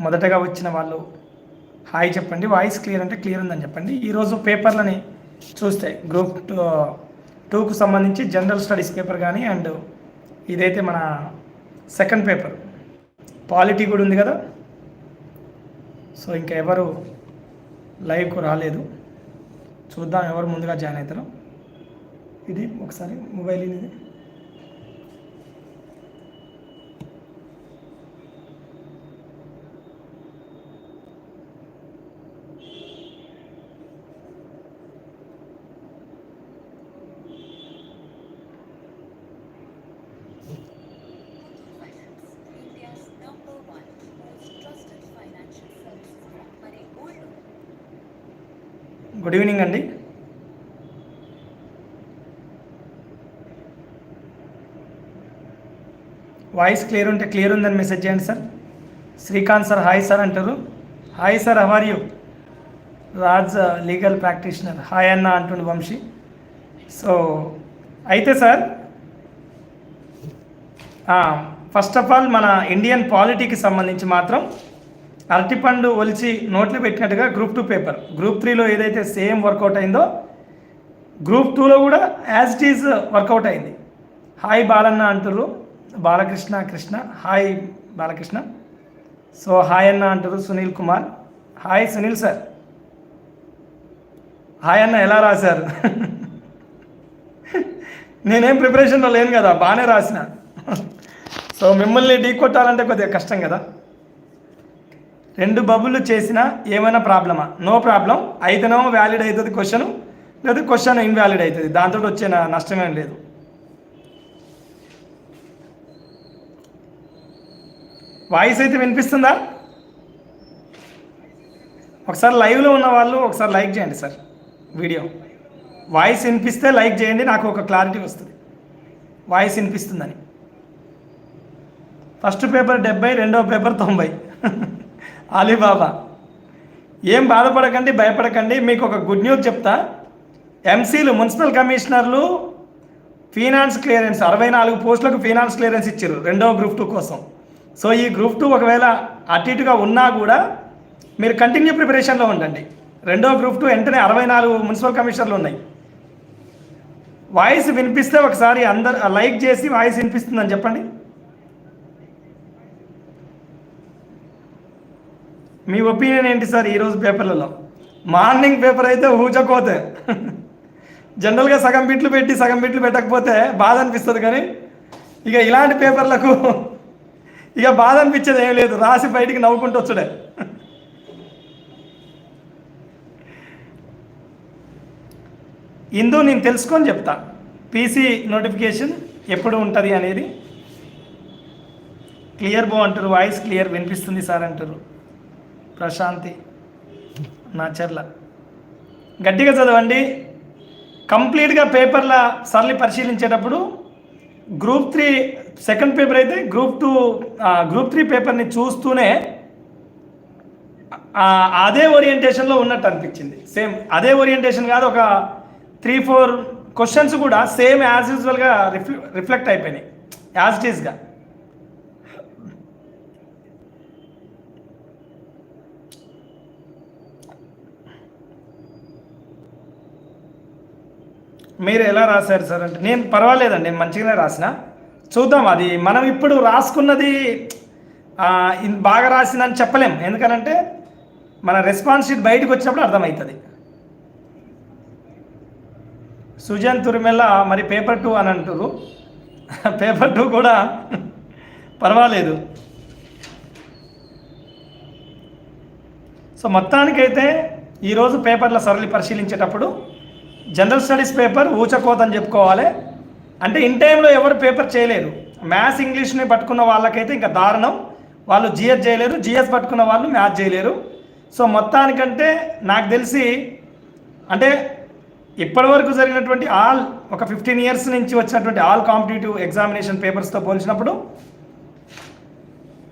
మొదటగా వచ్చిన వాళ్ళు హాయ్ చెప్పండి వాయిస్ క్లియర్ అంటే క్లియర్ ఉందని చెప్పండి. ఈరోజు పేపర్లని చూస్తే గ్రూప్ టూ టూకు సంబంధించి జనరల్ స్టడీస్ పేపర్ కానీ అండ్ ఇదైతే మన సెకండ్ పేపర్. పాలిటీ కూడా ఉంది కదా? సో ఇంకా ఎవరు లైవ్కు రాలేదు. చూద్దాం ఎవరు ముందుగా జాయిన్ అవుతారో. ఇది ఒకసారి మొబైల్ ఇది. గుడ్ ఈవినింగ్ అండి వాయిస్ క్లియర్ ఉంటే క్లియర్ ఉందని మెసేజ్ చేయండి sir Srikanth sir hi sir అంటారు. Hi sir how are you Raj legal practitioner hi అన్న అంటుండు వంశీ. సో అయితే సార్ ఫస్ట్ ఆఫ్ ఆల్ మన ఇండియన్ పాలిటీకి సంబంధించి మాత్రం అరటిపండు ఒలిచి నోట్లు పెట్టినట్టుగా గ్రూప్ టూ పేపర్ గ్రూప్ త్రీలో ఏదైతే సేమ్ వర్కౌట్ అయిందో గ్రూప్ టూలో కూడా as it is work out అయింది. హాయ్ బాలన్న అంటారు Balakrishna Krishna. Hi Balakrishna. So hi అన్న అంటారు Sunil Kumar. Hi Sunil sir hi అన్న ఎలా రాశారు? నేనేం ప్రిపరేషన్లో లేను కదా బాగానే రాసిన. సో మిమ్మల్ని ఢీ కొట్టాలంటే కొద్దిగా కష్టం కదా. రెండు బబుల్ చేసినా ఏమైనా ప్రాబ్లమా? No problem. అయితేనేమో వ్యాలిడ్ అవుతుంది క్వశ్చన్ లేదా క్వశ్చన్ ఇన్వాలిడ్ అవుతుంది దాంతో వచ్చే నష్టమేం లేదు. వాయిస్ అయితే వినిపిస్తుందా? ఒకసారి లైవ్లో ఉన్న వాళ్ళు ఒకసారి లైక్ చేయండి సార్ వీడియో. వాయిస్ వినిపిస్తే లైక్ చేయండి నాకు ఒక క్లారిటీ వస్తుంది. వాయిస్ వినిపిస్తుందని. ఫస్ట్ పేపర్ డెబ్బై రెండవ పేపర్ తొంభై. అలీబాబా ఏం బాధపడకండి భయపడకండి మీకు ఒక గుడ్ న్యూస్ చెప్తా. ఎంసీలు మున్సిపల్ కమిషనర్లు ఫినాన్స్ క్లియరెన్స్ అరవై నాలుగు పోస్టులకు ఫినాన్స్ క్లియరెన్స్ ఇచ్చారు రెండవ గ్రూప్ టూ కోసం. సో ఈ గ్రూప్ టూ ఒకవేళ అటు ఇటుగా ఉన్నా కూడా మీరు కంటిన్యూ ప్రిపరేషన్లో ఉండండి. రెండో గ్రూప్ టూ వెంటనే అరవై నాలుగు మున్సిపల్ కమిషనర్లు ఉన్నాయి. వాయిస్ వినిపిస్తే ఒకసారి అందరు లైక్ చేసి వాయిస్ వినిపిస్తుందని చెప్పండి. మీ ఒపీనియన్ ఏంటి సార్ ఈరోజు పేపర్లలో? మార్నింగ్ పేపర్ అయితే ఊచకోతే. జనరల్గా సగం బిట్లు పెట్టి సగం బిట్లు పెట్టకపోతే బాధ అనిపిస్తుంది కానీ ఇక ఇలాంటి పేపర్లకు ఇక బాధ అనిపించేది ఏం లేదు. రాసి బయటికి నవ్వుకుంటూ వచ్చుడే. ఇందు నేను తెలుసుకొని చెప్తా. పీసీ నోటిఫికేషన్ ఎప్పుడు ఉంటుంది అనేది క్లియర్ బో అంటారు వాయిస్ క్లియర్ వినిపిస్తుంది సార్ అంటారు. ప్రశాంతి. నా గట్టిగా చదవండి. కంప్లీట్గా పేపర్ల సరళి పరిశీలించేటప్పుడు గ్రూప్ త్రీ సెకండ్ పేపర్ అయితే గ్రూప్ టూ గ్రూప్ త్రీ పేపర్ని చూస్తూనే అదే ఓరియంటేషన్లో ఉన్నట్టు అనిపించింది. సేమ్ అదే ఓరియంటేషన్ కాదు ఒక త్రీ ఫోర్ క్వశ్చన్స్ కూడా సేమ్ యాజ్ యూజువల్గా రిఫ్లె రిఫ్లెక్ట్ అయిపోయినాయి. యాజ్ ఇట్ ఈస్గా. మీరు ఎలా రాశారు సార్? అంటే నేను పర్వాలేదండి నేను మంచిగానే రాసిన. చూద్దాం అది మనం ఇప్పుడు రాసుకున్నది బాగా రాసిందని చెప్పలేం. ఎందుకనంటే మన రెస్పాన్స్ షీట్ బయటకు వచ్చినప్పుడు అర్థమవుతుంది. సుజన్ తురిమెల్ల మరి పేపర్ టూ అని అంటారు పేపర్ టూ కూడా పర్వాలేదు. సో మొత్తానికైతే ఈరోజు పేపర్ల సరళి పరిశీలించేటప్పుడు జనరల్ స్టడీస్ పేపర్ ఊచకోత అని చెప్పుకోవాలి. అంటే ఇన్ టైంలో ఎవరు పేపర్ చేయలేరు. మ్యాథ్స్ ఇంగ్లీష్ని పట్టుకున్న వాళ్ళకైతే ఇంకా దారుణం. వాళ్ళు జిఎస్ చేయలేరు. జిఎస్ పట్టుకున్న వాళ్ళు మ్యాథ్స్ చేయలేరు. సో మొత్తానికంటే నాకు తెలిసి అంటే ఇప్పటివరకు జరిగినటువంటి ఆల్ ఒక ఫిఫ్టీన్ ఇయర్స్ నుంచి వచ్చినటువంటి ఆల్ కాంపిటేటివ్ ఎగ్జామినేషన్ పేపర్స్తో పోల్చినప్పుడు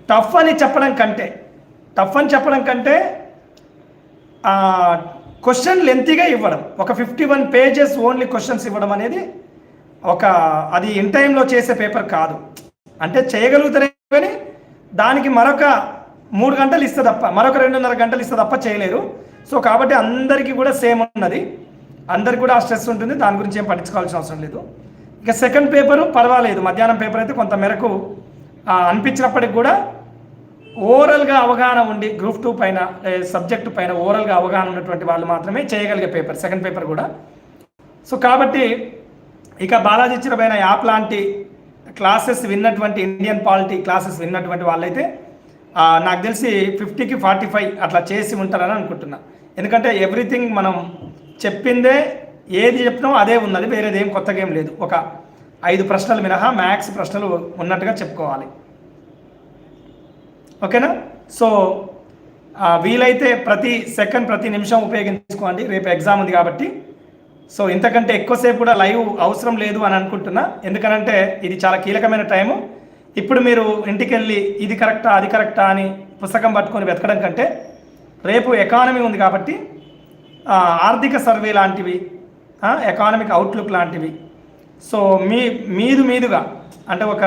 టఫ్ అని చెప్పడం కంటే టఫ్ అని చెప్పడం కంటే క్వశ్చన్ లెంతీగా ఇవ్వడం. ఒక fifty one pages only questions ఇవ్వడం అనేది ఒక అది ఇన్ టైంలో చేసే పేపర్ కాదు. అంటే చేయగలుగుతారే కానీ దానికి మరొక మూడు గంటలు ఇస్తే తప్ప మరొక రెండున్నర గంటలు ఇస్తే తప్ప చేయలేరు. సో కాబట్టి అందరికీ కూడా సేమ్ ఉన్నది. అందరికి కూడా ఆ స్ట్రెస్ ఉంటుంది. దాని గురించి ఏం పట్టించుకోవాల్సిన అవసరం లేదు. ఇక సెకండ్ పేపరు పర్వాలేదు. మధ్యాహ్నం పేపర్ అయితే కొంత మేరకు అనిపించినప్పటికి కూడా ఓవరాల్గా అవగాహన ఉండి గ్రూప్ టూ పైన సబ్జెక్టు పైన ఓవరాల్గా అవగాహన ఉన్నటువంటి వాళ్ళు మాత్రమే చేయగలిగే పేపర్ సెకండ్ పేపర్ కూడా. సో కాబట్టి ఇక బాలాజీ చిరమైన యాప్ లాంటి క్లాసెస్ విన్నటువంటి ఇండియన్ పాలిటీ క్లాసెస్ విన్నటువంటి వాళ్ళైతే నాకు తెలిసి ఫిఫ్టీకి ఫార్టీ ఫైవ్ అట్లా చేసి ఉంటారని అనుకుంటున్నా. ఎందుకంటే ఎవ్రీథింగ్ మనం చెప్పిందే ఏది చెప్పినామో అదే ఉన్నది వేరేది ఏం కొత్తగా ఏం లేదు. ఒక ఐదు ప్రశ్నలు మినహా మ్యాథ్స్ ప్రశ్నలు ఉన్నట్టుగా చెప్పుకోవాలి. ఓకేనా? సో వీలైతే ప్రతి సెకండ్ ప్రతి నిమిషం ఉపయోగించుకోండి రేపు ఎగ్జామ్ ఉంది కాబట్టి. సో ఇంతకంటే ఎక్కువసేపు కూడా లైవ్ అవసరం లేదు అని అనుకుంటున్నా. ఎందుకనంటే ఇది చాలా కీలకమైన టైము. ఇప్పుడు మీరు ఇంటికి వెళ్ళి ఇది కరెక్టా అది కరెక్టా అని పుస్తకం పట్టుకొని వెతకడం కంటే రేపు ఎకానమీ ఉంది కాబట్టి ఆర్థిక సర్వే లాంటివి ఎకానమిక్ అవుట్లుక్ లాంటివి. సో మీ మీదు మీదుగా అంటే ఒక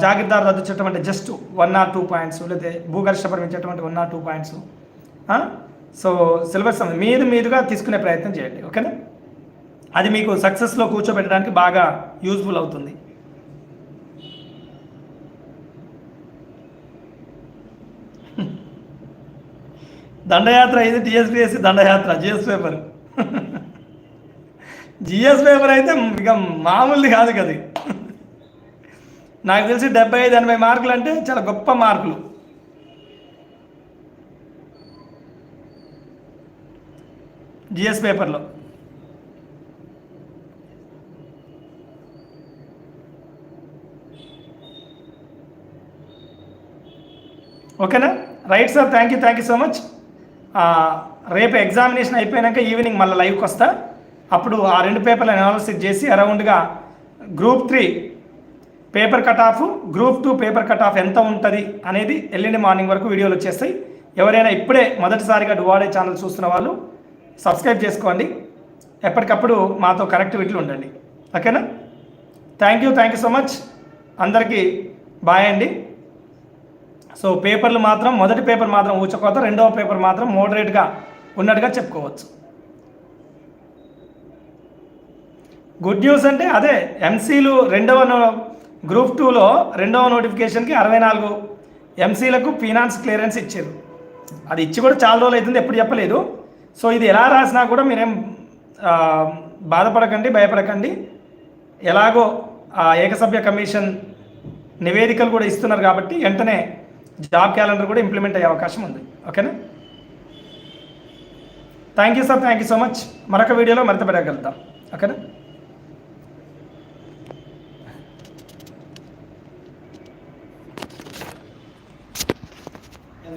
జాగీర్దార్ రద్దు చట్టం అంటే just one or two points లేకపోతే భూగర్ష పరిమించేటువంటి one or two points so syllabus మీద మీదుగా తీసుకునే ప్రయత్నం చేయండి ఓకేనా అది మీకు సక్సెస్లో కూర్చోబెట్టడానికి బాగా యూజ్ఫుల్ అవుతుంది. దండయాత్ర ఇది టీఎస్పీఎస్సీ దండయాత్ర జిఎస్ పేపర్ జిఎస్ పేపర్ అయితే ఇక మామూలుది కాదు కదా నాకు తెలిసి డెబ్బై ఐదు ఎనభై మార్కులు అంటే చాలా గొప్ప మార్కులు. జిఎస్ పేపర్లో. ఓకేనా? Right sir thank you thank you so much రేపు ఎగ్జామినేషన్ అయిపోయాక ఈవినింగ్ మళ్ళీ లైవ్కి వస్తా. అప్పుడు ఆ రెండు పేపర్లు అనాలిసిస్ చేసి అరౌండ్గా group three paper cut off group two paper cut off ఎంత ఉంటుంది అనేది ఎల్లుండి మార్నింగ్ వరకు వీడియోలు వచ్చేస్తాయి. ఎవరైనా ఇప్పుడే మొదటిసారిగా డువాడే ఛానల్ చూస్తున్న వాళ్ళు సబ్స్క్రైబ్ చేసుకోండి. ఎప్పటికప్పుడు మాతో కనెక్టివిటీలు ఉండండి. ఓకేనా? Thank you thank you so much అందరికీ బాయ్ అండి. సో పేపర్లు మాత్రం మొదటి పేపర్ మాత్రం ఊచకోత రెండవ పేపర్ మాత్రం మోడరేట్గా ఉన్నట్టుగా చెప్పుకోవచ్చు. గుడ్ న్యూస్ అంటే అదే ఎంసీలు రెండవ గ్రూప్ టూలో రెండవ నోటిఫికేషన్కి అరవై నాలుగు ఎంసీలకు ఫినాన్స్ క్లియరెన్స్ ఇచ్చారు. అది ఇచ్చి కూడా చాలా రోజులు అవుతుంది ఎప్పుడు చెప్పలేదు. సో ఇది ఎలా రాసినా కూడా మీరేం బాధపడకండి భయపడకండి. ఎలాగో ఆ ఏకసభ్య కమిషన్ నివేదికలు కూడా ఇస్తున్నారు కాబట్టి వెంటనే జాబ్ క్యాలెండర్ కూడా ఇంప్లిమెంట్ అయ్యే అవకాశం ఉంది. ఓకేనా? Thank you sir thank you so much. మరొక వీడియోలో మరింత పెరగలుగుతాం ఓకేనా?